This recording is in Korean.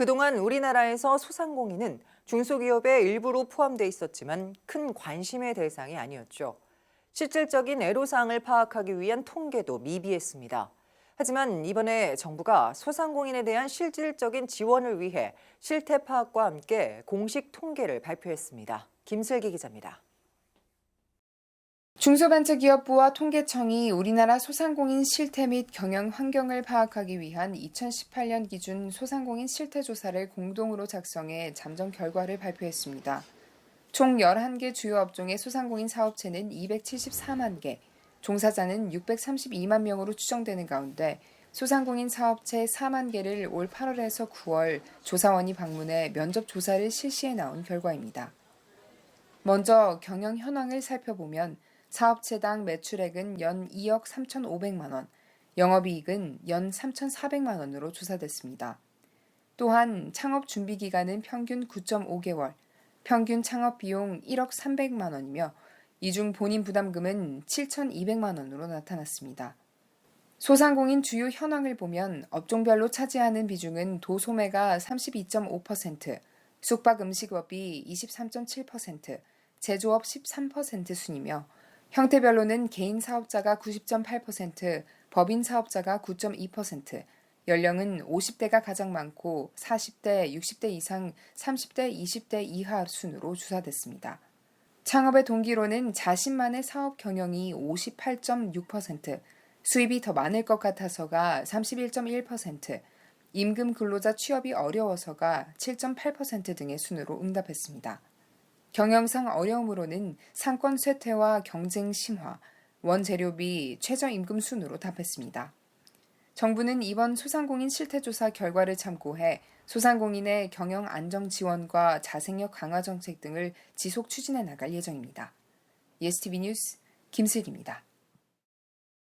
그동안 우리나라에서 소상공인은 중소기업의 일부로 포함돼 있었지만 큰 관심의 대상이 아니었죠. 실질적인 애로사항을 파악하기 위한 통계도 미비했습니다. 하지만 이번에 정부가 소상공인에 대한 실질적인 지원을 위해 실태 파악과 함께 공식 통계를 발표했습니다. 김슬기 기자입니다. 중소벤처기업부와 통계청이 우리나라 소상공인 실태 및 경영 환경을 파악하기 위한 2018년 기준 소상공인 실태 조사를 공동으로 작성해 잠정 결과를 발표했습니다. 총 11개 주요 업종의 소상공인 사업체는 274만 개, 종사자는 632만 명으로 추정되는 가운데 소상공인 사업체 4만 개를 올 8월에서 9월 조사원이 방문해 면접 조사를 실시해 나온 결과입니다. 먼저 경영 현황을 살펴보면 사업체당 매출액은 연 2억 3,500만 원, 영업이익은 연 3,400만 원으로 조사됐습니다. 또한 창업 준비 기간은 평균 9.5개월, 평균 창업 비용 1억 300만 원이며 이중 본인 부담금은 7,200만 원으로 나타났습니다. 소상공인 주요 현황을 보면 업종별로 차지하는 비중은 도소매가 32.5%, 숙박 음식업이 23.7%, 제조업 13% 순이며 형태별로는 개인 사업자가 90.8%, 법인 사업자가 9.2%, 연령은 50대가 가장 많고 40대, 60대 이상, 30대, 20대 이하 순으로 조사됐습니다. 창업의 동기로는 자신만의 사업 경영이 58.6%, 수입이 더 많을 것 같아서가 31.1%, 임금 근로자 취업이 어려워서가 7.8% 등의 순으로 응답했습니다. 경영상 어려움으로는 상권 쇠퇴와 경쟁 심화, 원재료비, 최저임금 순으로 답했습니다. 정부는 이번 소상공인 실태조사 결과를 참고해 소상공인의 경영 안정 지원과 자생력 강화 정책 등을 지속 추진해 나갈 예정입니다. 예스티비 뉴스 김슬기입니다.